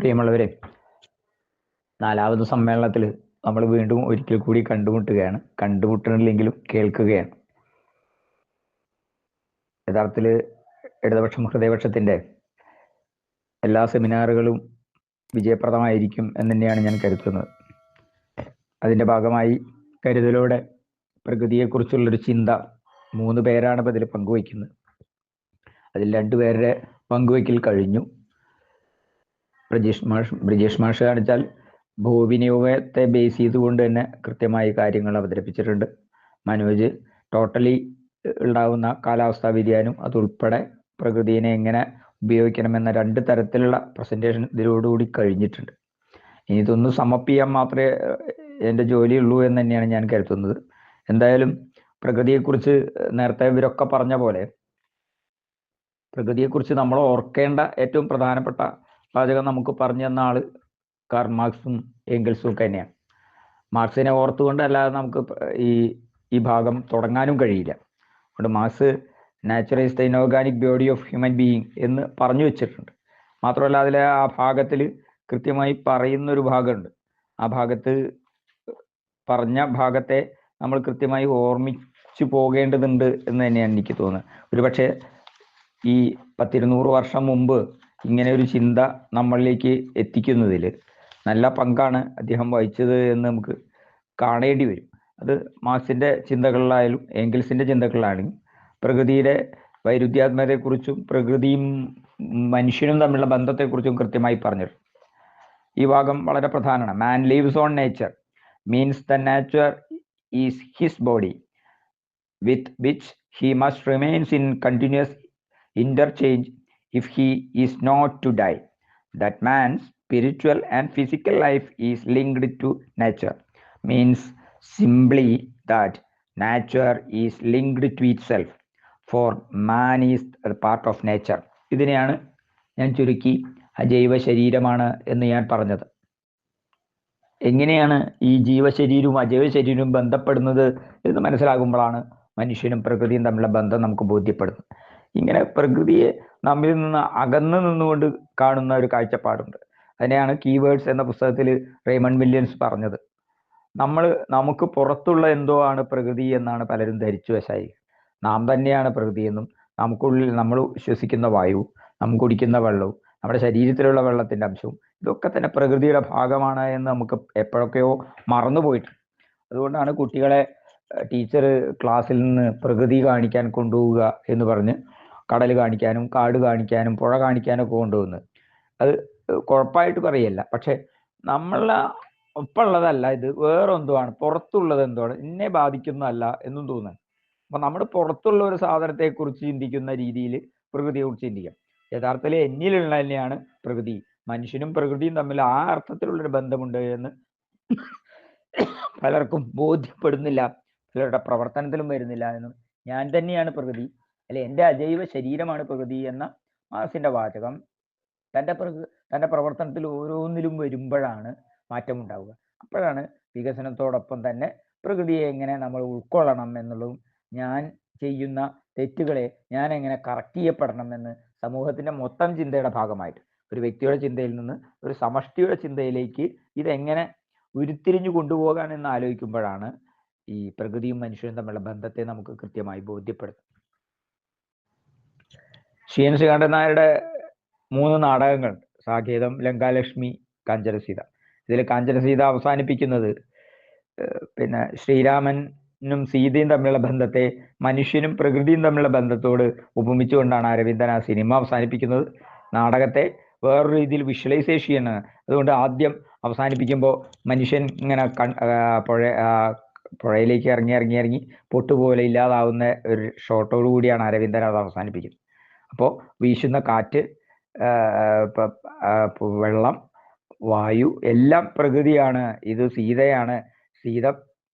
പ്രിയമുള്ളവരെ നാലാമത് സമ്മേളനത്തിൽ നമ്മൾ വീണ്ടും ഒരിക്കൽ കൂടി കണ്ടുമുട്ടുകയാണ് കണ്ടുമുട്ടണില്ലെങ്കിലും കേൾക്കുകയാണ്. യഥാർത്ഥത്തിൽ ഇടതുപക്ഷം ഹൃദയപക്ഷത്തിന്റെ എല്ലാ സെമിനാറുകളും വിജയപ്രദമായിരിക്കും എന്ന് തന്നെയാണ് ഞാൻ കരുതുന്നത്. അതിന്റെ ഭാഗമായി കരുതലോടെ പ്രകൃതിയെക്കുറിച്ചുള്ളൊരു ചിന്ത മൂന്ന് പേരാണ് ഇപ്പോൾ ഇതിൽ പങ്കുവയ്ക്കുന്നത്. അതിൽ രണ്ടുപേരുടെ പങ്കുവയ്ക്കൽ കഴിഞ്ഞു. ബ്രിജേഷ് മാഷ് ബ്രിജേഷ് മാഷ് കാണിച്ചാൽ ഭൂവിനിയോഗത്തെ ബേസ് ചെയ്തുകൊണ്ട് തന്നെ കൃത്യമായി കാര്യങ്ങൾ അവതരിപ്പിച്ചിട്ടുണ്ട്. മനോജ് ടോട്ടലി ഉണ്ടാകുന്ന കാലാവസ്ഥാ വ്യതിയാനം അതുൾപ്പെടെ പ്രകൃതിയെ എങ്ങനെ ഉപയോഗിക്കണമെന്ന രണ്ട് തരത്തിലുള്ള പ്രസന്റേഷൻ ഇതിലോടുകൂടി കഴിഞ്ഞിട്ടുണ്ട്. ഇനി ഇതൊന്ന് സമപ്പ് ചെയ്യാൻ മാത്രമേ എന്റെ ജോലിയുള്ളൂ എന്ന് തന്നെയാണ് ഞാൻ കരുതുന്നത്. എന്തായാലും പ്രകൃതിയെക്കുറിച്ച് നേരത്തെ ഇവരൊക്കെ പറഞ്ഞ പോലെ പ്രകൃതിയെക്കുറിച്ച് നമ്മൾ ഓർക്കേണ്ട ഏറ്റവും പ്രധാനപ്പെട്ട വാചകം നമുക്ക് പറഞ്ഞു തന്ന ആൾ കാർ മാർക്സും എങ്കിൾസും ഒക്കെ തന്നെയാണ്. മാർക്സിനെ ഓർത്തുകൊണ്ട് അല്ലാതെ നമുക്ക് ഈ ഈ ഭാഗം തുടങ്ങാനും കഴിയില്ല. അതുകൊണ്ട് Marx natural is the inorganic body of human being എന്ന് പറഞ്ഞു വെച്ചിട്ടുണ്ട്. മാത്രമല്ല അതിലെ ആ ഭാഗത്തിൽ കൃത്യമായി പറയുന്ന ഒരു ഭാഗമുണ്ട്. ആ ഭാഗത്ത് പറഞ്ഞ ഭാഗത്തെ നമ്മൾ കൃത്യമായി ഓർമ്മിച്ചു പോകേണ്ടതുണ്ട് എന്ന് തന്നെയാണ് എനിക്ക് തോന്നുന്നത്. ഒരുപക്ഷെ ഈ പത്തിരുന്നൂറ് വർഷം മുമ്പ് ഇങ്ങനെ ഒരു ചിന്ത നമ്മളിലേക്ക് എത്തിക്കുന്നതിൽ നല്ല പങ്കാണ് അദ്ദേഹം വഹിച്ചത് എന്ന് നമുക്ക് കാണേണ്ടി വരും. അത് മാസിന്റെ ചിന്തകളിലായാലും എങ്കിൽസിന്റെ ചിന്തകളിലാണെങ്കിലും പ്രകൃതിയുടെ വൈരുദ്ധ്യാത്മകതയെക്കുറിച്ചും പ്രകൃതിയും മനുഷ്യനും തമ്മിലുള്ള ബന്ധത്തെക്കുറിച്ചും കൃത്യമായി പറഞ്ഞിട്ടുണ്ട്. ഈ ഭാഗം വളരെ പ്രധാനമാണ്. Man lives on nature means the nature is his body with which he must remains in continuous interchange if he is not to die. That man's spiritual and physical life is linked to nature means simply that nature is linked to itself. For man is a part of nature. ഇതിനെയാണ് ഞാൻ ചുരുക്കി അജൈവ ശരീരമാണ് എന്ന് ഞാൻ പറഞ്ഞത് എങ്ങനെയാണ് ഈ ജീവശരീരവും അജൈവ ശരീരവും ബന്ധപ്പെടുന്നത് എന്ന് മനസ്സിലാകുമ്പോഴാണ് മനുഷ്യനും പ്രകൃതിയും തമ്മിലുള്ള ബന്ധം നമുക്ക് ബോധ്യപ്പെടുന്നത് ഇങ്ങനെ പ്രകൃതിയെ നമ്മിൽ നിന്ന് അകന്നു നിന്നുകൊണ്ട് കാണുന്ന ഒരു കാഴ്ചപ്പാടുണ്ട്. അതിനെയാണ് കീവേഡ്സ് എന്ന പുസ്തകത്തിൽ റേമൺ വില്യംസ് പറഞ്ഞത്. നമ്മൾ നമുക്ക് പുറത്തുള്ള എന്തോ ആണ് പ്രകൃതി എന്നാണ് പലരും ധരിച്ചു വശായി. നാം തന്നെയാണ് പ്രകൃതി എന്നും നമുക്കുള്ളിൽ നമ്മൾ വിശ്വസിക്കുന്ന വായു നാം കുടിക്കുന്ന വെള്ളവും നമ്മുടെ ശരീരത്തിലുള്ള വെള്ളത്തിന്റെ അംശവും ഇതൊക്കെ തന്നെ പ്രകൃതിയുടെ ഭാഗമാണ് എന്ന് നമുക്ക് എപ്പോഴൊക്കെയോ മറന്നുപോയിട്ടുണ്ട് അതുകൊണ്ടാണ് കുട്ടികളെ ടീച്ചർ ക്ലാസ്സിൽ നിന്ന് പ്രകൃതി കാണിക്കാൻ കൊണ്ടുപോവുക എന്ന് പറഞ്ഞ് കടൽ കാണിക്കാനും കാട് കാണിക്കാനും പുഴ കാണിക്കാനും ഒക്കെ കൊണ്ടുപോകുന്നത് അത് കുഴപ്പമായിട്ട് പറയല്ല. പക്ഷെ നമ്മളെ ഒപ്പമുള്ളതല്ല ഇത് വേറെ എന്തുവാണ് പുറത്തുള്ളത് എന്തുവാണ്? എന്നെ ബാധിക്കുന്നതല്ല എന്നും തോന്നുന്നു. അപ്പൊ നമ്മൾ പുറത്തുള്ള ഒരു സാധനത്തെ കുറിച്ച് ചിന്തിക്കുന്ന രീതിയിൽ പ്രകൃതിയെ കുറിച്ച് ചിന്തിക്കാം. യഥാർത്ഥത്തിൽ എന്നിലുള്ള തന്നെയാണ് പ്രകൃതി. മനുഷ്യനും പ്രകൃതിയും തമ്മിൽ ആ അർത്ഥത്തിലുള്ളൊരു ബന്ധമുണ്ട് എന്ന് പലർക്കും ബോധ്യപ്പെടുന്നില്ല. ചിലരുടെ പ്രവർത്തനത്തിലും വരുന്നില്ല എന്നും. ഞാൻ തന്നെയാണ് പ്രകൃതി. അല്ലെ? എന്റെ അജൈവ ശരീരമാണ് പ്രകൃതി എന്ന മാർസിന്റെ വാചകം. തന്റെ തന്റെ പ്രവർത്തനത്തിൽ ഓരോന്നിലും വരുമ്പോഴാണ് മാറ്റമുണ്ടാവുക. അപ്പോഴാണ് വികസനത്തോടൊപ്പം തന്നെ പ്രകൃതിയെ എങ്ങനെ നമ്മൾ ഉൾക്കൊള്ളണം എന്നുള്ളതും ഞാൻ ചെയ്യുന്ന തെറ്റുകളെ ഞാൻ എങ്ങനെ കറക്റ്റ് ചെയ്യപ്പെടണം എന്ന് സമൂഹത്തിന്റെ മൊത്തം ചിന്തയുടെ ഭാഗമായിട്ട്. ഒരു വ്യക്തിയുടെ ചിന്തയിൽ നിന്ന് ഒരു സമഷ്ടിയുടെ ചിന്തയിലേക്ക് ഇതെങ്ങനെ ഉരുത്തിരിഞ്ഞു കൊണ്ടുപോകാൻ എന്ന് ആലോചിക്കുമ്പോഴാണ് ഈ പ്രകൃതിയും മനുഷ്യനും തമ്മിലുള്ള ബന്ധത്തെ നമുക്ക് കൃത്യമായി ബോധ്യപ്പെടുത്തും എൻ ശ്രീകണ്ഠൻ നായരുടെ മൂന്ന് നാടകങ്ങൾ സാകേതം ലങ്കാലക്ഷ്മി കാഞ്ചനസീത. ഇതിൽ കാഞ്ചനസീത അവസാനിപ്പിക്കുന്നത് പിന്നെ ശ്രീരാമനും സീതയും തമ്മിലുള്ള ബന്ധത്തെ മനുഷ്യനും പ്രകൃതിയും തമ്മിലുള്ള ബന്ധത്തോട് ഉപമിച്ചുകൊണ്ടാണ് അരവിന്ദൻ ആ സിനിമ അവസാനിപ്പിക്കുന്നത്. നാടകത്തെ വേറൊരു രീതിയിൽ വിഷ്വലൈസേഷൻ ചെയ്യണം. അതുകൊണ്ട് ആദ്യം അവസാനിപ്പിക്കുമ്പോൾ മനുഷ്യൻ ഇങ്ങനെ കൺ പുഴ പുഴയിലേക്ക് ഇറങ്ങി ഇറങ്ങി ഇറങ്ങി പൊട്ടുപോലെ ഇല്ലാതാവുന്ന ഒരു ഷോട്ടോടു കൂടിയാണ് അരവിന്ദൻ അത് അവസാനിപ്പിക്കുന്നത്. അപ്പോൾ വീശുന്ന കാറ്റ് വെള്ളം വായു എല്ലാം പ്രകൃതിയാണ്. ഇത് സീതയാണ്. സീത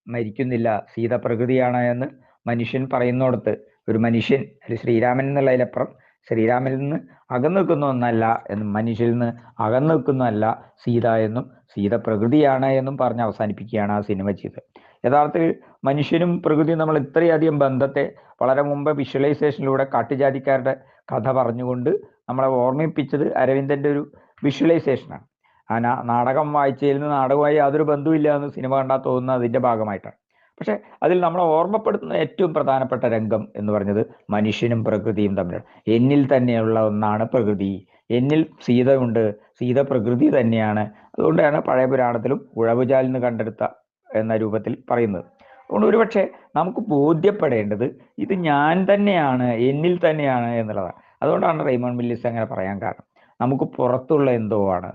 മരിക്കുന്നില്ല. സീത പ്രകൃതിയാണ് എന്ന് മനുഷ്യൻ പറയുന്നിടത്ത് ഒരു മനുഷ്യൻ ഒരു ശ്രീരാമൻ എന്നുള്ളതിലപ്പുറം ശ്രീരാമനിൽ നിന്ന് അകന്നു നിൽക്കുന്ന ഒന്നല്ല എന്നും മനുഷ്യരിൽ നിന്ന് അകന്നു നിൽക്കുന്നതല്ല സീത എന്നും സീത പ്രകൃതിയാണ് എന്നും പറഞ്ഞ് അവസാനിപ്പിക്കുകയാണ് ആ സിനിമ ചെയ്ത് യഥാർത്ഥത്തിൽ മനുഷ്യനും പ്രകൃതിയും നമ്മൾ ഇത്രയധികം ബന്ധത്തെ വളരെ മുമ്പ് വിഷ്വലൈസേഷനിലൂടെ കാട്ടുജാതിക്കാരുടെ കഥ പറഞ്ഞുകൊണ്ട് നമ്മളെ ഓർമ്മിപ്പിച്ചത് അരവിന്ദന്റെ ഒരു വിഷ്വലൈസേഷനാണ്. ആ നാടകം വായിച്ചതിൽ നാടകമായി യാതൊരു ബന്ധവുമില്ല എന്ന് സിനിമ കണ്ടാൽ തോന്നുന്ന അതിന്റെ ഭാഗമായിട്ടാണ്. പക്ഷേ അതിൽ നമ്മളെ ഓർമ്മപ്പെടുത്തുന്ന ഏറ്റവും പ്രധാനപ്പെട്ട രംഗം എന്ന് പറഞ്ഞത് മനുഷ്യനും പ്രകൃതിയും തമ്മിലാണ്. എന്നിൽ തന്നെയുള്ള ഒന്നാണ് പ്രകൃതി. എന്നിൽ സീതയുണ്ട്. സീത പ്രകൃതി തന്നെയാണ്. അതുകൊണ്ടാണ് പഴയ പുരാണത്തിലും ഉഴവുചാലിന് കണ്ടെടുത്ത എന്ന രൂപത്തിൽ പറയുന്നത്. അതുകൊണ്ട് ഒരുപക്ഷെ നമുക്ക് ബോധ്യപ്പെടേണ്ടത് ഇത് ഞാൻ തന്നെയാണ് എന്നിൽ തന്നെയാണ് എന്നുള്ളതാണ്. അതുകൊണ്ടാണ് റെയ്മോൺ മില്ലിസ് അങ്ങനെ പറയാൻ കാരണം. നമുക്ക് പുറത്തുള്ള എന്തോ ആണ്.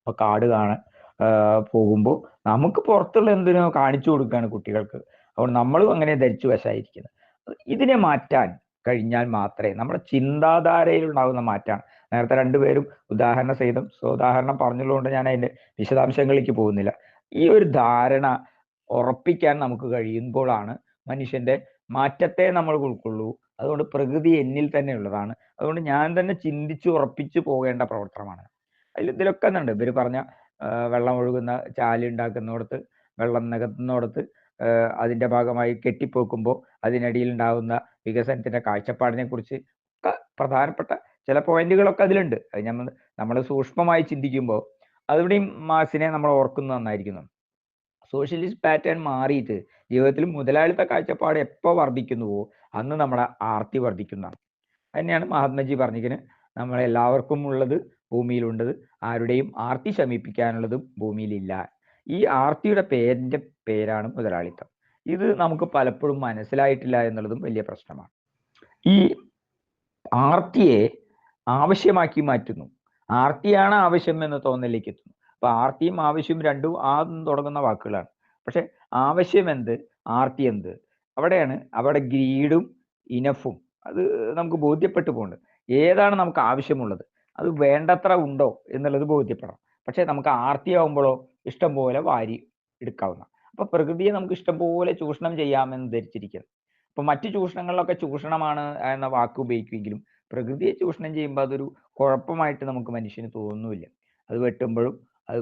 ഇപ്പൊ കാട് കാണാൻ പോകുമ്പോൾ നമുക്ക് പുറത്തുള്ള എന്തിനോ കാണിച്ചു കൊടുക്കുകയാണ് കുട്ടികൾക്ക്. അതുകൊണ്ട് നമ്മളും അങ്ങനെ ധരിച്ചു വശായിരിക്കുന്നത്. ഇതിനെ മാറ്റാൻ കഴിഞ്ഞാൽ മാത്രമേ നമ്മുടെ ചിന്താധാരയിൽ ഉണ്ടാകുന്ന മാറ്റാണ് നേരത്തെ രണ്ടുപേരും ഉദാഹരണ സഹിതം സ്വോദാഹരണം പറഞ്ഞുള്ളതുകൊണ്ട് ഞാൻ അതിന്റെ വിശദാംശങ്ങളിലേക്ക് പോകുന്നില്ല. ഈ ഒരു ധാരണ ഉറപ്പിക്കാൻ നമുക്ക് കഴിയുമ്പോഴാണ് മനുഷ്യന്റെ മാറ്റത്തെ നമ്മൾ ഉൾക്കൊള്ളൂ. അതുകൊണ്ട് പ്രകൃതി എന്നിൽ തന്നെ ഉള്ളതാണ്. അതുകൊണ്ട് ഞാൻ തന്നെ ചിന്തിച്ച് ഉറപ്പിച്ചു പോകേണ്ട പ്രവർത്തനമാണ്. അതിൽ ഇതിലൊക്കെ ഉണ്ട് ഇവർ പറഞ്ഞ വെള്ളം ഒഴുകുന്ന ചാൽ ഉണ്ടാക്കുന്നിടത്ത് വെള്ളം നികത്തുന്നിടത്ത് അതിന്റെ ഭാഗമായി കെട്ടിപ്പോക്കുമ്പോൾ അതിനടിയിൽ ഉണ്ടാകുന്ന വികസനത്തിന്റെ കാഴ്ചപ്പാടിനെ കുറിച്ച് ഒക്കെ പ്രധാനപ്പെട്ട ചില പോയിന്റുകളൊക്കെ അതിലുണ്ട്. അത് നമ്മൾ നമ്മൾ സൂക്ഷ്മമായി ചിന്തിക്കുമ്പോൾ അതിവിടെയും മാസിനെ നമ്മൾ ഓർക്കുന്നത് നന്നായിരിക്കുന്നു. സോഷ്യലിസ്റ്റ് പാറ്റേൺ മാറിയിട്ട് ജീവിതത്തിൽ മുതലാളിത്ത കാഴ്ചപ്പാട് എപ്പോൾ വർദ്ധിക്കുന്നുവോ അന്ന് നമ്മുടെ ആർത്തി വർദ്ധിക്കുന്നതാണ് തന്നെയാണ് മഹാത്മജി പറഞ്ഞിരിക്കുന്നത് നമ്മളെല്ലാവർക്കും ഉള്ളത് ഭൂമിയിലുണ്ടത് ആരുടെയും ആർത്തി ശമിപ്പിക്കാനുള്ളതും ഭൂമിയിലില്ല. ഈ ആർത്തിയുടെ പേരിന്റെ പേരാണ് മുതലാളിത്തം. ഇത് നമുക്ക് പലപ്പോഴും മനസ്സിലായിട്ടില്ല എന്നുള്ളതും വലിയ പ്രശ്നമാണ്. ഈ ആർത്തിയെ ആവശ്യമാക്കി മാറ്റുന്നു. ആർത്തിയാണ് ആവശ്യം എന്ന് തോന്നലേക്ക് എത്തുന്നു. അപ്പൊ ആർത്തിയും ആവശ്യവും രണ്ടും ആ തുടങ്ങുന്ന വാക്കുകളാണ്. പക്ഷെ ആവശ്യം എന്ത്? ആർത്തി എന്ത്? അവിടെയാണ് അവിടെ ഗ്രീഡും ഇനഫും. അത് നമുക്ക് ബോധ്യപ്പെട്ടു പോകുന്നുണ്ട് ഏതാണ് നമുക്ക് ആവശ്യമുള്ളത്? അത് വേണ്ടത്ര ഉണ്ടോ എന്നുള്ളത് ബോധ്യപ്പെടണം. പക്ഷെ നമുക്ക് ആർത്തിയാവുമ്പോഴോ ഇഷ്ടം പോലെ വാരി എടുക്കാവുന്ന. അപ്പൊ പ്രകൃതിയെ നമുക്ക് ഇഷ്ടം പോലെ ചൂഷണം ചെയ്യാമെന്ന് ധരിച്ചിരിക്കുന്നത് അപ്പൊ മറ്റു ചൂഷണങ്ങളിലൊക്കെ ചൂഷണമാണ് എന്ന വാക്ക് ഉപയോഗിക്കുമെങ്കിലും പ്രകൃതിയെ ചൂഷണം ചെയ്യുമ്പോൾ അതൊരു കുഴപ്പമായിട്ട് നമുക്ക് മനുഷ്യന് തോന്നുന്നില്ല. അത് വെട്ടുമ്പോഴും അത്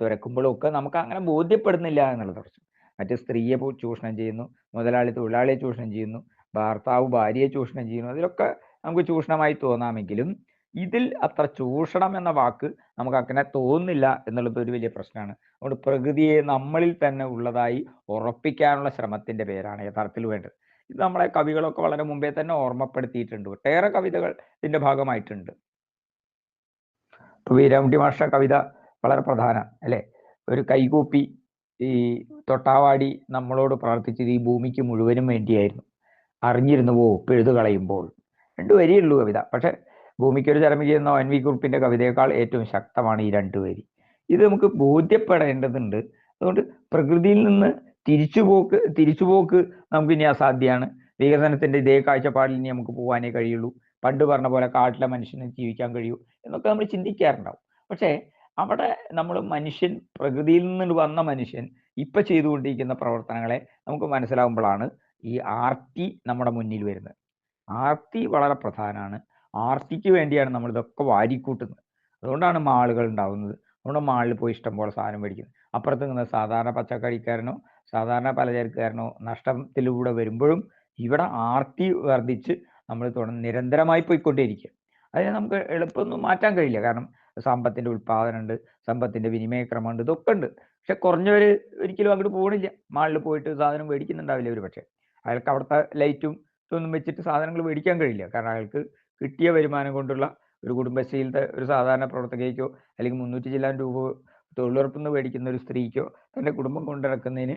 തുരക്കുമ്പോഴും ഒക്കെ നമുക്ക് അങ്ങനെ ബോധ്യപ്പെടുന്നില്ല എന്നുള്ളത് പ്രശ്നം മറ്റു സ്ത്രീയെ ചൂഷണം ചെയ്യുന്നു മുതലാളി തൊഴിലാളിയെ ചൂഷണം ചെയ്യുന്നു ഭർത്താവ് ഭാര്യയെ ചൂഷണം ചെയ്യുന്നു അതിലൊക്കെ നമുക്ക് ചൂഷണമായി തോന്നാമെങ്കിലും ഇതിൽ അത്ര ചൂഷണം എന്ന വാക്ക് നമുക്ക് അങ്ങനെ തോന്നുന്നില്ല എന്നുള്ളത് ഒരു വലിയ പ്രശ്നമാണ്. അതുകൊണ്ട് പ്രകൃതിയെ നമ്മളിൽ തന്നെ ഉള്ളതായി ഉറപ്പിക്കാനുള്ള ശ്രമത്തിന്റെ പേരാണ് യഥാർത്ഥത്തിൽ വേണ്ടത്. ഇത് നമ്മളെ കവികളൊക്കെ വളരെ മുമ്പേ തന്നെ ഓർമ്മപ്പെടുത്തിയിട്ടുണ്ട്. ഒട്ടേറെ കവിതകൾ ഇതിന്റെ ഭാഗമായിട്ടുണ്ട്. വീരാമുട്ടി മാഷ കവിത വളരെ പ്രധാന അല്ലെ? ഒരു കൈകൂപ്പി ഈ തൊട്ടാവാടി നമ്മളോട് പ്രാർത്ഥിച്ചത് ഈ ഭൂമിക്ക് മുഴുവനും വേണ്ടിയായിരുന്നു. അറിഞ്ഞിരുന്നു പോ പിഴുതു കളയുമ്പോൾ. രണ്ടു വരിയുള്ളൂ കവിത. പക്ഷെ ഭൂമിക്കൊരു ചരമ ചെയ്യുന്ന ഒൻ വി കുറിപ്പിന്റെ കവിതയേക്കാൾ ഏറ്റവും ശക്തമാണ് ഈ രണ്ടു വരി. ഇത് നമുക്ക് ബോധ്യപ്പെടേണ്ടതുണ്ട്. അതുകൊണ്ട് പ്രകൃതിയിൽ നിന്ന് തിരിച്ചുപോക്ക് തിരിച്ചുപോക്ക് നമുക്ക് ഇനി അസാധ്യമാണ് വികസനത്തിന്റെ ഇതേ കാഴ്ചപ്പാടിൽ ഇനി നമുക്ക് പോകാനേ കഴിയുള്ളൂ. പണ്ട് പറഞ്ഞ പോലെ കാട്ടിലെ മനുഷ്യന് ജീവിക്കാൻ കഴിയൂ എന്നൊക്കെ നമ്മൾ ചിന്തിക്കാറുണ്ടാവും. പക്ഷേ അവിടെ നമ്മൾ മനുഷ്യൻ പ്രകൃതിയിൽ നിന്ന് വന്ന മനുഷ്യൻ ഇപ്പൊ ചെയ്തുകൊണ്ടിരിക്കുന്ന പ്രവർത്തനങ്ങളെ നമുക്ക് മനസ്സിലാവുമ്പോഴാണ് ഈ ആർത്തി നമ്മുടെ മുന്നിൽ വരുന്നത്. ആർത്തി വളരെ പ്രധാനമാണ്. ആർത്തിക്ക് വേണ്ടിയാണ് നമ്മൾ ഇതൊക്കെ വാരിക്കൂട്ടുന്നത്. അതുകൊണ്ടാണ് മാളുകൾ ഉണ്ടാവുന്നത്. അതുകൊണ്ട് മാളിൽ പോയി ഇഷ്ടം പോലെ സാധനം മേടിക്കുന്നത്. അപ്പുറത്ത് നിന്ന് സാധാരണ പച്ചക്കറിക്കാരനോ സാധാരണ പലചരക്കാരനോ നഷ്ടത്തിലൂടെ വരുമ്പോഴും ഇവിടെ ആർത്തി വർദ്ധിച്ച് നമ്മൾ തുടർന്ന് നിരന്തരമായി പോയിക്കൊണ്ടേയിരിക്കുക അതിനെ നമുക്ക് എളുപ്പമൊന്നും മാറ്റാൻ കഴിയില്ല. കാരണം സമ്പത്തിന്റെ ഉൽപാദനം ഉണ്ട് സമ്പത്തിന്റെ വിനിമയക്രമമുണ്ട് ഇതൊക്കെ ഉണ്ട് പക്ഷെ കുറഞ്ഞവർ ഒരിക്കലും അങ്ങോട്ട് പോകണില്ല മാളിൽ പോയിട്ട് സാധനം മേടിക്കുന്നുണ്ടാവില്ല ഒരു പക്ഷേ. അയാൾക്ക് അവിടുത്തെ ലൈറ്റും ഇതൊന്നും വെച്ചിട്ട് സാധനങ്ങൾ മേടിക്കാൻ കഴിയില്ല. കാരണം അയാൾക്ക് കിട്ടിയ വരുമാനം കൊണ്ടുള്ള ഒരു കുടുംബശ്രീയിലത്തെ ഒരു സാധാരണ പ്രവർത്തകയ്ക്കോ അല്ലെങ്കിൽ മുന്നൂറ്റി ചില്ലാൻ രൂപ തൊഴിലുറപ്പ് നിന്ന് മേടിക്കുന്ന ഒരു സ്ത്രീക്കോ തന്റെ കുടുംബം കൊണ്ടിറക്കുന്നതിന്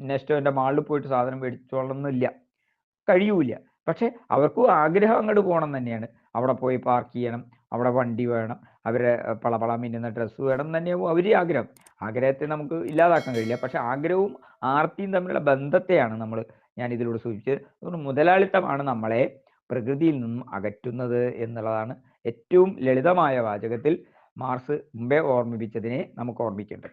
നെക്സ്റ്റ് എന്റെ മാളിൽ പോയിട്ട് സാധനം മേടിച്ചോളണമെന്നില്ല കഴിയൂല പക്ഷെ അവർക്കും ആഗ്രഹം അങ്ങോട്ട് പോകണം തന്നെയാണ്. അവിടെ പോയി പാർക്ക് ചെയ്യണം അവിടെ വണ്ടി വേണം അവരെ പളപള മിന്നുന്ന ഡ്രസ്സ് വേണം തന്നെയാവും അവർ ആഗ്രഹം. ആഗ്രഹത്തെ നമുക്ക് ഇല്ലാതാക്കാൻ കഴിയില്ല. പക്ഷെ ആഗ്രഹവും ആർത്തിയും തമ്മിലുള്ള ബന്ധത്തെയാണ് നമ്മൾ ഞാൻ ഇതിലൂടെ സൂചിപ്പിച്ചത്. അതുകൊണ്ട് മുതലാളിത്തമാണ് നമ്മളെ പ്രകൃതിയിൽ നിന്നും അകറ്റുന്നത് എന്നുള്ളതാണ് ഏറ്റവും ലളിതമായ വാചകത്തിൽ മാർസ് മുമ്പേ ഓർമ്മിപ്പിച്ചതിനെ നമുക്ക് ഓർമ്മിക്കേണ്ടത്.